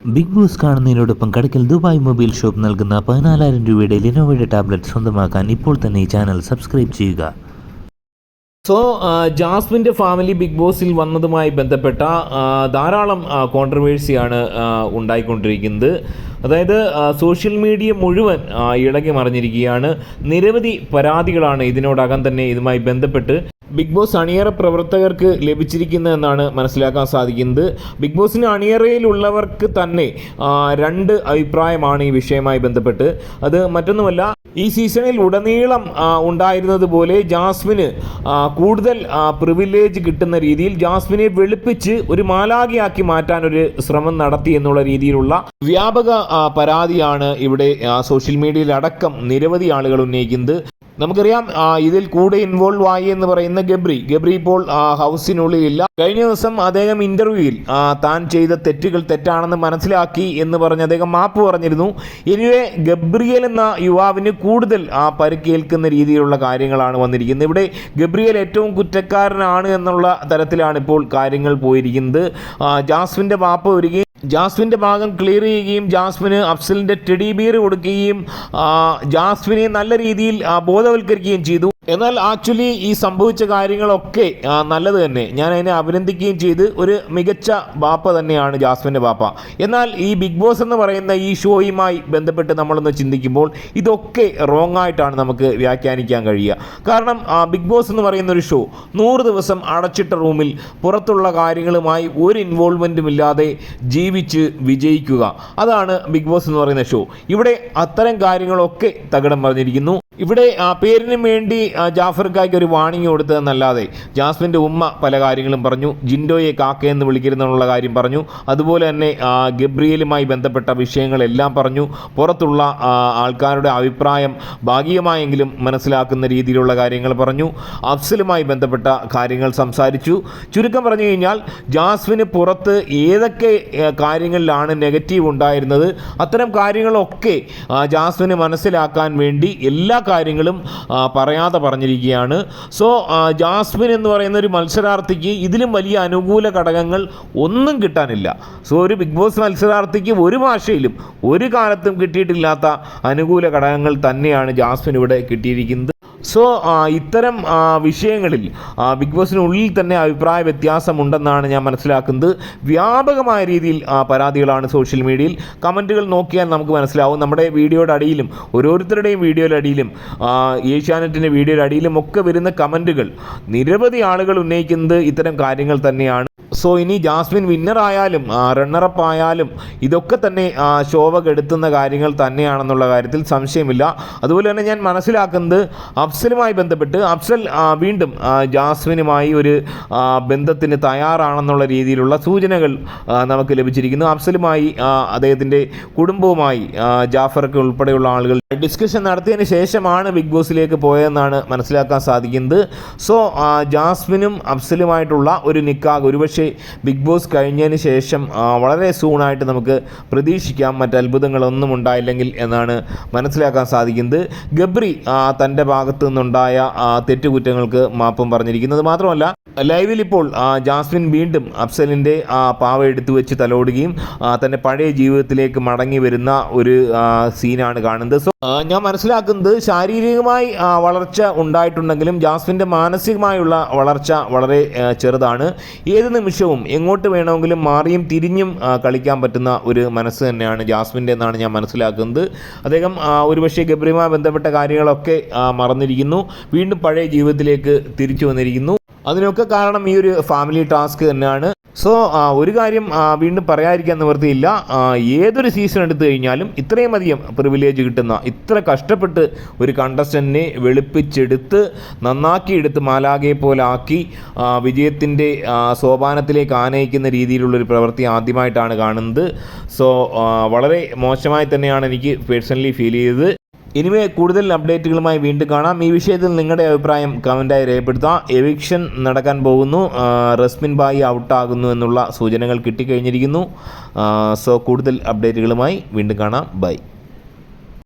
Big boss കാണുന്നതിനോടൊപ്പം Kadakkal Dubai mobile shop നൽകുന്ന പതിനാലായിരം രൂപയുടെ ലിനോവയുടെ ടാബ്ലറ്റ് സ്വന്തമാക്കാൻ ഇപ്പോൾ തന്നെ ഈ ചാനൽ സബ്സ്ക്രൈബ് ചെയ്യുക. സോ ജാസ്മിന്റെ ഫാമിലി ബിഗ് ബോസിൽ വന്നതുമായി ബന്ധപ്പെട്ട ധാരാളം കോൺട്രവേഴ്സിയാണ് ഉണ്ടായിക്കൊണ്ടിരിക്കുന്നത്. അതായത് സോഷ്യൽ മീഡിയ മുഴുവൻ ഇളകി മറിഞ്ഞിരിക്കുകയാണ് നിരവധി പരാതികളാണ് ഇതിനോടകം തന്നെ ഇതുമായി ബന്ധപ്പെട്ട് ബിഗ് ബോസ് അണിയറ പ്രവർത്തകർക്ക് ലഭിച്ചിരിക്കുന്നതെന്നാണ് മനസ്സിലാക്കാൻ സാധിക്കുന്നത്. ബിഗ് ബോസിന് അണിയറയിലുള്ളവർക്ക് തന്നെ രണ്ട് അഭിപ്രായമാണ് ഈ വിഷയമായി ബന്ധപ്പെട്ട്. അത് മറ്റൊന്നുമല്ല ഈ സീസണിൽ ഉടനീളം ഉണ്ടായിരുന്നത് പോലെ ജാസ്മിന് കൂടുതൽ പ്രിവിലേജ് കിട്ടുന്ന രീതിയിൽ ജാസ്മിനെ വെളുപ്പിച്ച് ഒരു മാലാഖിയാക്കി മാറ്റാൻ ഒരു ശ്രമം നടത്തി എന്നുള്ള രീതിയിലുള്ള വ്യാപക പരാതിയാണ് ഇവിടെ സോഷ്യൽ മീഡിയയിൽ അടക്കം നിരവധി ആളുകൾ ഉന്നയിക്കുന്നത്. നമുക്കറിയാം ഇതിൽ കൂടെ ഇൻവോൾവ് ആയി എന്ന് പറയുന്ന ഗബ്രി. ഗബ്രി ഇപ്പോൾ ഹൗസിനുള്ളിലില്ല കഴിഞ്ഞ ദിവസം അദ്ദേഹം ഇന്റർവ്യൂവിൽ താൻ ചെയ്ത തെറ്റുകൾ തെറ്റാണെന്ന് മനസ്സിലാക്കി എന്ന് പറഞ്ഞ് അദ്ദേഹം മാപ്പ് പറഞ്ഞിരുന്നു. എനിവേ ഗബ്രിയൽ എന്ന യുവാവിന് കൂടുതൽ ആ പരിക്കേൽക്കുന്ന രീതിയിലുള്ള കാര്യങ്ങളാണ് വന്നിരിക്കുന്നത്. ഇവിടെ ഗബ്രിയൽ ഏറ്റവും കുറ്റക്കാരനാണ് എന്നുള്ള തരത്തിലാണ് ഇപ്പോൾ കാര്യങ്ങൾ പോയിരിക്കുന്നത്. ജാസ്വിന്റെ മാപ്പ് വരികയും ജാസ്മിന്റെ ഭാഗം ക്ലിയർ ചെയ്യുകയും ജാസ്മിന് അഫ്സലിന്റെ ടെഡി ബീർ കൊടുക്കുകയും ജാസ്മിനെ നല്ല രീതിയിൽ ബോധവൽക്കരിക്കുകയും ചെയ്തു. എന്നാൽ ആക്ച്വലി ഈ സംഭവിച്ച കാര്യങ്ങളൊക്കെ നല്ലത് തന്നെ. ഞാൻ അതിനെ അഭിനന്ദിക്കുകയും ചെയ്ത് ഒരു മികച്ച ബാപ്പ തന്നെയാണ് ജാസ്മിന്റെ ബാപ്പ. എന്നാൽ ഈ ബിഗ് ബോസ് എന്ന് പറയുന്ന ഈ ഷോയുമായി ബന്ധപ്പെട്ട് നമ്മളൊന്ന് ചിന്തിക്കുമ്പോൾ ഇതൊക്കെ റോങ് ആയിട്ടാണ് നമുക്ക് വ്യാഖ്യാനിക്കാൻ കഴിയുക. കാരണം ബിഗ് ബോസ് എന്ന് പറയുന്ന ഒരു ഷോ നൂറ് ദിവസം അടച്ചിട്ട റൂമിൽ പുറത്തുള്ള കാര്യങ്ങളുമായി ഒരു ഇൻവോൾവ്മെന്റും ഇല്ലാതെ ജീവിച്ച് വിജയിക്കുക. അതാണ് ബിഗ് ബോസ് എന്ന് പറയുന്ന ഷോ ഇവിടെ അത്തരം കാര്യങ്ങളൊക്കെ തകിടം പറഞ്ഞിരിക്കുന്നു ഇവിടെ പേരിന് വേണ്ടി ജാഫർ ജാഫർക്കായ്ക്ക് ഒരു വാണിംഗ് കൊടുത്തതെന്നല്ലാതെ ജാസ്മിന്റെ ഉമ്മ പല കാര്യങ്ങളും പറഞ്ഞു ജിൻഡോയെ കാക്കയെന്ന് വിളിക്കരുതെന്നുള്ള കാര്യം പറഞ്ഞു അതുപോലെ തന്നെ ഗബ്രിയലുമായി ബന്ധപ്പെട്ട വിഷയങ്ങളെല്ലാം പറഞ്ഞു പുറത്തുള്ള ആൾക്കാരുടെ അഭിപ്രായം ഭാഗികമായെങ്കിലും മനസ്സിലാക്കുന്ന രീതിയിലുള്ള കാര്യങ്ങൾ പറഞ്ഞു അഫ്സലുമായി ബന്ധപ്പെട്ട കാര്യങ്ങൾ സംസാരിച്ചു. ചുരുക്കം പറഞ്ഞു കഴിഞ്ഞാൽ ജാസ്മിന് പുറത്ത് ഏതൊക്കെ കാര്യങ്ങളിലാണ് നെഗറ്റീവ് ഉണ്ടായിരുന്നത് അത്തരം കാര്യങ്ങളൊക്കെ ജാസ്മിന് മനസ്സിലാക്കാൻ വേണ്ടി എല്ലാ കാര്യങ്ങളും പറയാതെ പറഞ്ഞിരിക്കുകയാണ്. സോ ജാസ്മിൻ എന്ന് പറയുന്ന ഒരു മത്സരാർത്ഥിക്ക് ഇതിലും വലിയ അനുകൂല ഘടകങ്ങൾ ഒന്നും കിട്ടാനില്ല. സോ ഒരു ബിഗ് ബോസ് മത്സരാർത്ഥിക്ക് ഒരു ഭാഷയിലും ഒരു കാലത്തും കിട്ടിയിട്ടില്ലാത്ത അനുകൂല ഘടകങ്ങൾ തന്നെയാണ് ജാസ്മിൻ ഇവിടെ കിട്ടിയിരിക്കുന്നത്. സോ ഇത്തരം വിഷയങ്ങളിൽ ബിഗ് ബോസിനുള്ളിൽ തന്നെ അഭിപ്രായ വ്യത്യാസമുണ്ടെന്നാണ് ഞാൻ മനസ്സിലാക്കുന്നത്. വ്യാപകമായ രീതിയിൽ പരാതികളാണ് സോഷ്യൽ മീഡിയയിൽ. കമന്റുകൾ നോക്കിയാൽ നമുക്ക് മനസ്സിലാവും. നമ്മുടെ വീഡിയോയുടെ അടിയിലും ഓരോരുത്തരുടെയും വീഡിയോയുടെ അടിയിലും ഏഷ്യാനെറ്റിന്റെ വീഡിയോയുടെ അടിയിലും ഒക്കെ വരുന്ന കമന്റുകൾ നിരവധി ആളുകൾ ഉന്നയിക്കുന്നത് ഇത്തരം കാര്യങ്ങൾ തന്നെയാണ്. സോ ഇനി ജാസ്മിൻ വിന്നർ ആയാലും റണ്ണറപ്പ് ആയാലും ഇതൊക്കെ തന്നെ ശോഭ കെടുത്തുന്ന കാര്യങ്ങൾ തന്നെയാണെന്നുള്ള കാര്യത്തിൽ സംശയമില്ല. അതുപോലെ തന്നെ ഞാൻ മനസ്സിലാക്കുന്നത് അഫ്സലുമായി ബന്ധപ്പെട്ട് അഫ്സൽ വീണ്ടും ജാസ്മിനുമായി ഒരു ബന്ധത്തിന് തയ്യാറാണെന്നുള്ള രീതിയിലുള്ള സൂചനകൾ നമുക്ക് ലഭിച്ചിരിക്കുന്നു. അഫ്സലുമായി അദ്ദേഹത്തിന്റെ കുടുംബവുമായി ജാഫർക്ക് ഉൾപ്പെടെയുള്ള ആളുകൾ ഡിസ്കഷൻ നടത്തിയതിന് ശേഷമാണ് ബിഗ് ബോസിലേക്ക് പോയതെന്നാണ് മനസ്സിലാക്കാൻ സാധിക്കുന്നത്. സോ ജാസ്മിനും അഫ്സലുമായിട്ടുള്ള ഒരു നിക്കാഗ് ഒരുപക്ഷെ ബിഗ് ബോസ് കഴിഞ്ഞതിന് ശേഷം വളരെ സൂണായിട്ട് നമുക്ക് പ്രതീക്ഷിക്കാം മറ്റത്ഭുതങ്ങളൊന്നും ഉണ്ടായില്ലെങ്കിൽ എന്നാണ് മനസ്സിലാക്കാൻ സാധിക്കുന്നത്. ഗബ്രി തന്റെ ഭാഗത്തു നിന്നുണ്ടായ തെറ്റുകുറ്റങ്ങൾക്ക് മാപ്പും പറഞ്ഞിരിക്കുന്നത്. മാത്രമല്ല ലൈവിൽ ഇപ്പോൾ ജാസ്മിൻ വീണ്ടും അഫ്സലിന്റെ പാവ എടുത്തു വെച്ച് തലോടുകയും തന്റെ പഴയ ജീവിതത്തിലേക്ക് മടങ്ങി വരുന്ന ഒരു സീനാണ് കാണുന്നത്. സോ ഞാൻ മനസ്സിലാക്കുന്നത് ശാരീരികമായി വളർച്ച ഉണ്ടായിട്ടുണ്ടെങ്കിലും ജാസ്മിന്റെ മാനസികമായുള്ള വളർച്ച വളരെ ചെറുതാണ്. ഏത് നിമിഷവും എങ്ങോട്ട് വേണമെങ്കിലും മാറിയും തിരിഞ്ഞും കളിക്കാൻ പറ്റുന്ന ഒരു മനസ്സ് തന്നെയാണ് ജാസ്മിന്റെ എന്നാണ് ഞാൻ മനസ്സിലാക്കുന്നത്. അദ്ദേഹം ഒരുപക്ഷെ ഗബ്രിയുമായി ബന്ധപ്പെട്ട കാര്യങ്ങളൊക്കെ മറന്നിരിക്കുന്നു. വീണ്ടും പഴയ ജീവിതത്തിലേക്ക് തിരിച്ചു വന്നിരിക്കുന്നു. അതിനൊക്കെ കാരണം ഈ ഒരു ഫാമിലി ടാസ്ക് തന്നെയാണ്. സോ ഒരു കാര്യം വീണ്ടും പറയാതിരിക്കാൻ നിവൃത്തിയില്ല. ഏതൊരു സീസൺ എടുത്തു കഴിഞ്ഞാലും ഇത്രയും അധികം പ്രിവിലേജ് കിട്ടുന്ന ഇത്ര കഷ്ടപ്പെട്ട് ഒരു കണ്ടസ്റ്റന്റിനെ വെളുപ്പിച്ചെടുത്ത് നന്നാക്കി എടുത്ത് മാലാകെ പോലെ ആക്കി വിജയത്തിന്റെ സോപാനത്തിലേക്ക് ആനയിക്കുന്ന രീതിയിലുള്ളൊരു പ്രവൃത്തി ആദ്യമായിട്ടാണ് കാണുന്നത്. സോ വളരെ മോശമായി തന്നെയാണ് എനിക്ക് പേഴ്സണലി ഫീൽ ചെയ്തത്. ഇനിമേ കൂടുതൽ അപ്ഡേറ്റുകളുമായി വീണ്ടും കാണാം. ഈ വിഷയത്തിൽ നിങ്ങളുടെ അഭിപ്രായം കമന്റായി രേഖപ്പെടുത്താം. എവിക്ഷൻ നടക്കാൻ പോകുന്നു. റസ്മിൻ ബായി ഔട്ടാകുന്നു എന്നുള്ള സൂചനകൾ കിട്ടിക്കഴിഞ്ഞിരിക്കുന്നു. സോ കൂടുതൽ അപ്ഡേറ്റുകളുമായി വീണ്ടും കാണാം. ബൈ